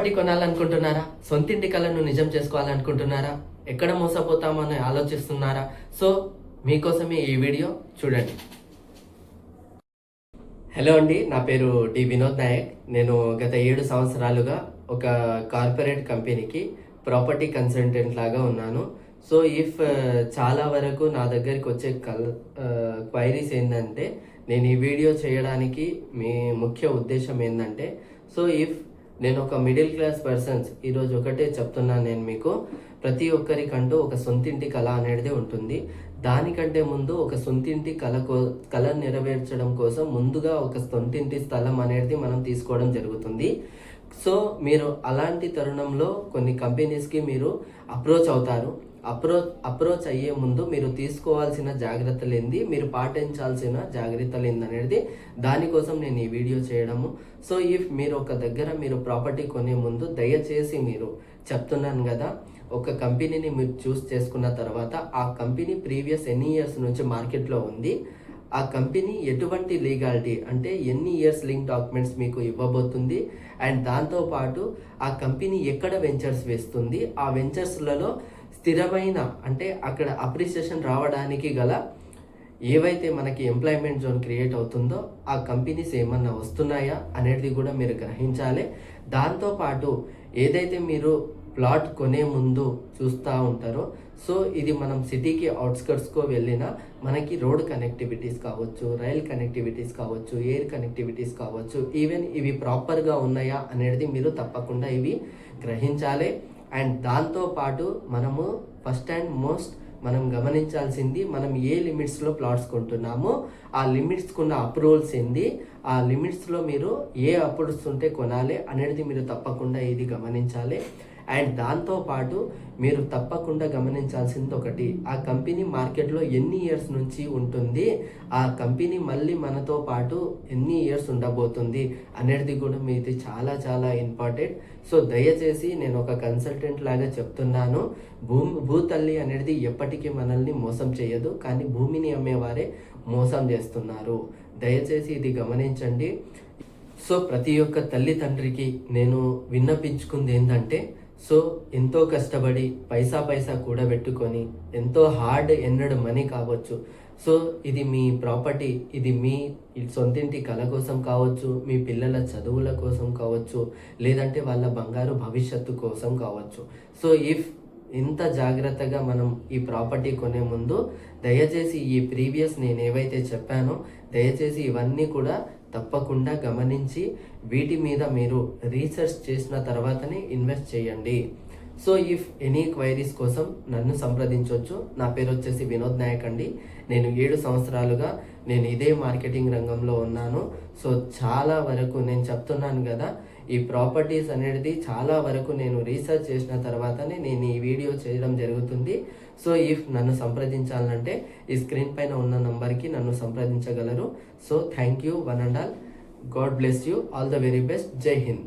Property కొనాలనుకుంటున్నారా? సొంతింటి కలను నిజం చేసుకోవాలనుకుంటున్నారా? ఎక్కడ మోసపోతామో అని ఆలోచిస్తున్నారా? సో మీకోసమే ఈ వీడియో చూడండి. హలో అండి నా పేరు డి వినోద్ నాయక్. నేను గత ఏడు సంవత్సరాలుగా ఒక కార్పొరేట్ కంపెనీకి ప్రాపర్టీ కన్సల్టెంట్ లాగా ఉన్నాను. సో ఇఫ్ చాలా వరకు నా దగ్గరికి వచ్చే కల్ క్వైరీస్ ఏంటంటే నేను ఈ వీడియో చేయడానికి మీ ముఖ్య ఉద్దేశం ఏంటంటే సో ఇఫ్ నేను ఒక మిడిల్ క్లాస్ పర్సన్స్ ఈరోజు ఒకటే చెప్తున్నాను నేను మీకు. ప్రతి ఒక్కరికంటూ ఒక సొంతింటి కళ అనేది ఉంటుంది. దానికంటే ముందు ఒక సొంతింటి కళ కో కళ నెరవేర్చడం కోసం ముందుగా ఒక సొంతింటి స్థలం అనేది మనం తీసుకోవడం జరుగుతుంది. సో మీరు అలాంటి తరుణంలో కొన్ని కంపెనీస్కి మీరు అప్రోచ్ అవుతారు. అప్రోచ్ అప్రోచ్ అయ్యే ముందు మీరు తీసుకోవాల్సిన జాగ్రత్తలు ఏంది మీరు పాటించాల్సిన జాగ్రత్తలు ఏంది అనేది దానికోసం నేను ఈ వీడియో చేయడము. సో ఇఫ్ మీరు ఒక దగ్గర మీరు ప్రాపర్టీ కొనే ముందు దయచేసి మీరు చెప్తున్నాను కదా ఒక కంపెనీని మీరు చూస్ చేసుకున్న తర్వాత ఆ కంపెనీ ప్రీవియస్ ఎన్ని ఇయర్స్ నుంచి మార్కెట్లో ఉంది ఆ కంపెనీ ఎటువంటి లీగాలిటీ అంటే ఎన్ని ఇయర్స్ లింక్ డాక్యుమెంట్స్ మీకు ఇవ్వబోతుంది అండ్ దాంతోపాటు ఆ కంపెనీ ఎక్కడ వెంచర్స్ వేస్తుంది ఆ వెంచర్స్లలో స్థిరమైన అంటే అక్కడ అప్రిసియేషన్ రావడానికి గల ఏవైతే మనకి ఎంప్లాయ్మెంట్ జోన్ క్రియేట్ అవుతుందో ఆ కంపెనీస్ ఏమన్నా వస్తున్నాయా అనేది కూడా మీరు గ్రహించాలి. దాంతోపాటు ఏదైతే మీరు ప్లాట్ కొనే ముందు చూస్తూ ఉంటారో సో ఇది మనం సిటీకి అవుట్స్కట్స్కో వెళ్ళినా మనకి రోడ్ కనెక్టివిటీస్ కావచ్చు రైల్ కనెక్టివిటీస్ కావచ్చు ఎయిర్ కనెక్టివిటీస్ కావచ్చు ఈవెన్ ఇవి ప్రాపర్గా ఉన్నాయా అనేది మీరు తప్పకుండా ఇవి గ్రహించాలి. అండ్ దాంతోపాటు మనము ఫస్ట్ అండ్ మోస్ట్ మనం గమనించాల్సింది మనం ఏ లిమిట్స్లో ప్లాట్స్ కొంటున్నామో ఆ లిమిట్స్కున్న అప్రూవల్స్ ఏంది? ఆ లిమిట్స్లో మీరు ఏ అప్రూవల్స్ ఉంటే కొనాలి అనేది మీరు తప్పకుండా ఇది గమనించాలి. అండ్ దాంతోపాటు మీరు తప్పకుండా గమనించాల్సింది ఒకటి ఆ కంపెనీ మార్కెట్లో ఎన్ని ఇయర్స్ నుంచి ఉంటుంది ఆ కంపెనీ మళ్ళీ మనతో పాటు ఎన్ని ఇయర్స్ ఉండబోతుంది అనేది కూడా మీది చాలా చాలా ఇంపార్టెంట్. సో దయచేసి నేను ఒక కన్సల్టెంట్ లాగా చెప్తున్నాను. భూమి భూతల్లి అనేది ఎప్పటికీ మనల్ని మోసం చేయదు కానీ భూమిని అమ్మేవారే మోసం చేస్తున్నారు. దయచేసి ఇది గమనించండి. సో ప్రతి ఒక్క తల్లి తండ్రికి నేను విన్నపించుకుంది ఏంటంటే సో ఎంతో కష్టపడి పైసా పైసా కూడబెట్టుకొని ఎంతో హార్డ్ ఎన్నడు మనీ కావచ్చు. సో ఇది మీ ప్రాపర్టీ ఇది మీ సొంతింటి కళ కోసం కావచ్చు మీ పిల్లల చదువుల కోసం కావచ్చు లేదంటే వాళ్ళ బంగారు భవిష్యత్తు కోసం కావచ్చు. సో ఇఫ్ ఇంత జాగ్రత్తగా మనం ఈ ప్రాపర్టీ కొనే ముందు దయచేసి ఈ ప్రీవియస్ నేను ఏవైతే చెప్పానో దయచేసి ఇవన్నీ కూడా తప్పకుండా గమనించి వీటి మీద మీరు రీసెర్చ్ చేసిన తర్వాతనే ఇన్వెస్ట్ చేయండి. సో ఇఫ్ ఎనీ క్వైరీస్ కోసం నన్ను సంప్రదించవచ్చు నా పేరు వచ్చేసి వినోద్ నాయక్ అండి. నేను ఏడు సంవత్సరాలుగా నేను ఇదే మార్కెటింగ్ రంగంలో ఉన్నాను. సో చాలా వరకు నేను చెప్తున్నాను కదా ఈ ప్రాపర్టీస్ అనేది చాలా వరకు నేను రీసెర్చ్ చేసిన తర్వాతనే నేను ఈ వీడియో చేయడం జరుగుతుంది. సో ఇఫ్ నన్ను సంప్రదించాలంటే ఈ స్క్రీన్ పైన ఉన్న నంబర్కి నన్ను సంప్రదించగలరు. So thank you one and all. God bless you. All the very best. జై హింద్.